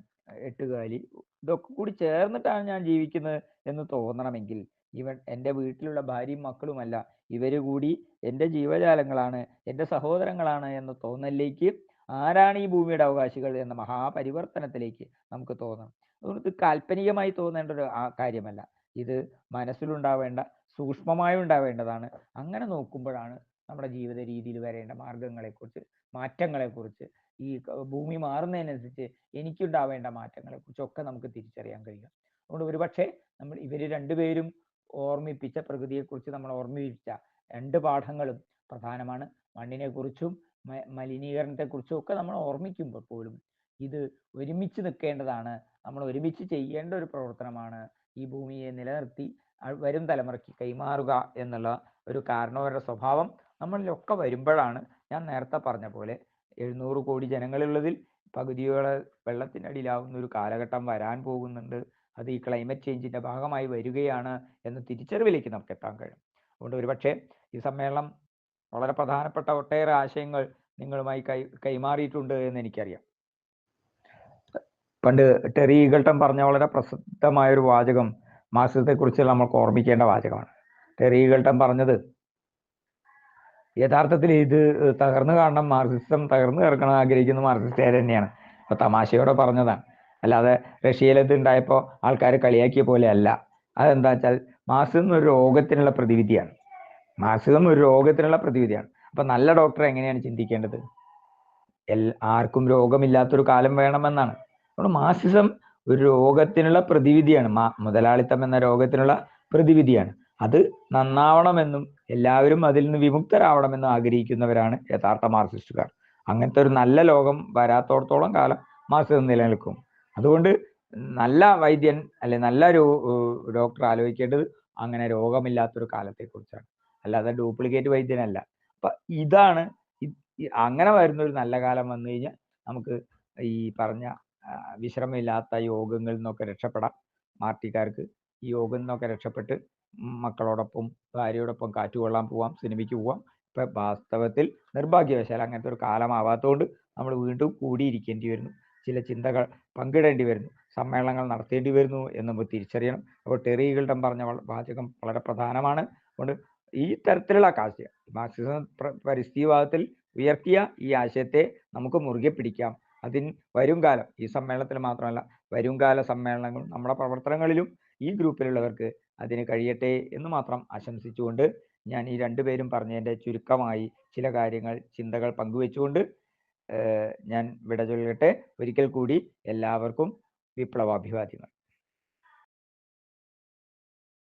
എട്ടുകാലി ഇതൊക്കെ കൂടി ചേർന്നിട്ടാണ് ഞാൻ ജീവിക്കുന്നത് എന്ന് തോന്നണമെങ്കിൽ ഇവൻ എന്റെ വീട്ടിലുള്ള ഭാര്യയും മക്കളുമല്ല. ഇവർ കൂടി എന്റെ ജീവജാലങ്ങളാണ് എന്റെ സഹോദരങ്ങളാണ് എന്ന തോന്നലിലേക്ക് ആരാണ് ഈ ഭൂമിയുടെ അവകാശികൾ എന്ന മഹാപരിവർത്തനത്തിലേക്ക് നമുക്ക് തോന്നണം അതുകൊണ്ട് ഇത് കാൽപ്പനികമായി തോന്നേണ്ട ഒരു കാര്യമല്ല. ഇത് മനസ്സിലുണ്ടാവേണ്ട സൂക്ഷ്മമായി ഉണ്ടാവേണ്ടതാണ്. അങ്ങനെ നോക്കുമ്പോഴാണ് നമ്മുടെ ജീവിത രീതിയിൽ വരേണ്ട മാർഗങ്ങളെക്കുറിച്ച് മാറ്റങ്ങളെക്കുറിച്ച് ഈ ഭൂമി മാറുന്നതിനനുസരിച്ച് എനിക്കുണ്ടാവേണ്ട മാറ്റങ്ങളെക്കുറിച്ചൊക്കെ നമുക്ക് തിരിച്ചറിയാൻ കഴിയും. അതുകൊണ്ട് ഒരുപക്ഷെ നമ്മൾ ഇവർ രണ്ടുപേരും ഓർമ്മിപ്പിച്ച പ്രകൃതിയെക്കുറിച്ച് നമ്മൾ ഓർമ്മിപ്പിച്ച രണ്ട് പാഠങ്ങളും പ്രധാനമാണ്. മണ്ണിനെക്കുറിച്ചും മലിനീകരണത്തെക്കുറിച്ചും ഒക്കെ നമ്മൾ ഓർമ്മിക്കുമ്പോൾ പോലും ഇത് ഒരുമിച്ച് നിൽക്കേണ്ടതാണ്. നമ്മൾ ഒരുമിച്ച് ചെയ്യേണ്ട ഒരു പ്രവർത്തനമാണ് ഈ ഭൂമിയെ നിലനിർത്തി വരും തലമുറയ്ക്ക് കൈമാറുക എന്നുള്ള ഒരു കാരണവരുടെ സ്വഭാവം നമ്മളിലൊക്കെ വരുമ്പോഴാണ് ഞാൻ നേരത്തെ പറഞ്ഞ പോലെ എഴുന്നൂറ് കോടി ജനങ്ങളുള്ളതിൽ പകുതിയോളം വെള്ളത്തിനടിയിലാവുന്ന ഒരു കാലഘട്ടം വരാൻ പോകുന്നുണ്ട്. അത് ഈ ക്ലൈമറ്റ് ചേഞ്ചിന്റെ ഭാഗമായി വരികയാണ് എന്ന തിരിച്ചറിവിലേക്ക് നമുക്ക് എത്താൻ കഴിയും. അതുകൊണ്ട് ഒരുപക്ഷെ ഈ സമ്മേളനം വളരെ പ്രധാനപ്പെട്ട ഒട്ടേറെ ആശയങ്ങൾ നിങ്ങളുമായി കൈ കൈമാറിയിട്ടുണ്ട് എന്ന് എനിക്കറിയാം. പണ്ട് ടെറി ഈഗൾട്ടൻ പറഞ്ഞ വളരെ പ്രസിദ്ധമായ ഒരു വാചകം കുറിച്ച് നമ്മൾക്ക് ഓർമ്മിക്കേണ്ട വാചകമാണ്. ടെറി ഈഗൾട്ടൻ പറഞ്ഞത് യഥാർത്ഥത്തിൽ ഇത് തകർന്നു കാണണം മാർക്സിസം തകർന്നു കിടക്കണം ആഗ്രഹിക്കുന്ന മാർക്സിസ്റ്റുകാർ തന്നെയാണ്. അപ്പൊ തമാശയോടെ പറഞ്ഞതാണ്. അല്ലാതെ റഷ്യയിൽ ഇത് ഉണ്ടായപ്പോൾ ആൾക്കാർ കളിയാക്കിയ പോലെ അല്ല അതെന്താ വെച്ചാൽ മാർക്സിസം ഒരു രോഗത്തിനുള്ള പ്രതിവിധിയാണ്. മാർക്സിസം ഒരു രോഗത്തിനുള്ള പ്രതിവിധിയാണ്. അപ്പൊ നല്ല ഡോക്ടർ എങ്ങനെയാണ് ചിന്തിക്കേണ്ടത്? എൽ ആർക്കും രോഗമില്ലാത്തൊരു കാലം വേണമെന്നാണ്. അതുകൊണ്ട് മാസിസം ഒരു രോഗത്തിനുള്ള പ്രതിവിധിയാണ്. മാ മുതലാളിത്തം എന്ന രോഗത്തിനുള്ള പ്രതിവിധിയാണ്. അത് നന്നാവണമെന്നും എല്ലാവരും അതിൽ നിന്ന് വിമുക്തരാവണമെന്നും ആഗ്രഹിക്കുന്നവരാണ് യഥാർത്ഥ മാർക്സിസ്റ്റുകാർ അങ്ങനത്തെ ഒരു നല്ല ലോകം വരാത്തോടത്തോളം കാലം മാർക്സിസം നിലനിൽക്കും. അതുകൊണ്ട് നല്ല വൈദ്യൻ അല്ലെ നല്ല രോ ഡോക്ടർ ആലോചിക്കേണ്ടത് അങ്ങനെ രോഗമില്ലാത്തൊരു കാലത്തെ കുറിച്ചാണ് അല്ലാതെ ഡ്യൂപ്ലിക്കേറ്റ് വൈദ്യനല്ല. അപ്പൊ ഇതാണ് അങ്ങനെ വരുന്ന ഒരു നല്ല കാലം വന്നു കഴിഞ്ഞാൽ നമുക്ക് ഈ പറഞ്ഞ വിശ്രമമില്ലാത്ത യോഗങ്ങളിൽ നിന്നൊക്കെ രക്ഷപ്പെടാം. മാർട്ടിക്കാർക്ക് ഈ യോഗം നിന്നൊക്കെ രക്ഷപ്പെട്ട് മക്കളോടൊപ്പം ഭാര്യയോടൊപ്പം കാറ്റുകൊള്ളാൻ പോവാം സിനിമയ്ക്ക് പോവാം. ഇപ്പൊ വാസ്തവത്തിൽ നിർഭാഗ്യവശാൽ അങ്ങനത്തെ ഒരു കാലമാവാത്തതുകൊണ്ട് നമ്മൾ വീണ്ടും കൂടിയിരിക്കേണ്ടി വരുന്നു. ചില ചിന്തകൾ പങ്കിടേണ്ടി വരുന്നു. സമ്മേളനങ്ങൾ നടത്തേണ്ടി വരുന്നു എന്ന് നമ്മൾ തിരിച്ചറിയണം. അപ്പോൾ ടെറി ഈഗിൾഡൻ പറഞ്ഞ വാചകം വളരെ പ്രധാനമാണ്. അതുകൊണ്ട് ഈ തരത്തിലുള്ള ആശയം മാർക്സിസം പ്ര- പരിസ്ഥിതിവാദത്തിൽ ഉയർത്തിയ ഈ ആശയത്തെ നമുക്ക് മുറുകെ പിടിക്കാം. അതിന് വരും കാലം ഈ സമ്മേളനത്തിൽ മാത്രമല്ല വരും കാല സമ്മേളനങ്ങളും നമ്മുടെ പ്രവർത്തനങ്ങളിലും ഈ ഗ്രൂപ്പിലുള്ളവർക്ക് അതിന് കഴിയട്ടെ എന്ന് മാത്രം ആശംസിച്ചുകൊണ്ട് ഞാൻ ഈ രണ്ടുപേരും പറഞ്ഞതിന്റെ ചുരുക്കമായി ചില കാര്യങ്ങൾ ചിന്തകൾ പങ്കുവെച്ചുകൊണ്ട് ഞാൻ വിട ചൊല്ലട്ടെ ഒരിക്കൽ കൂടി എല്ലാവർക്കും വിപ്ലവാഭിവാദ്യങ്ങൾ.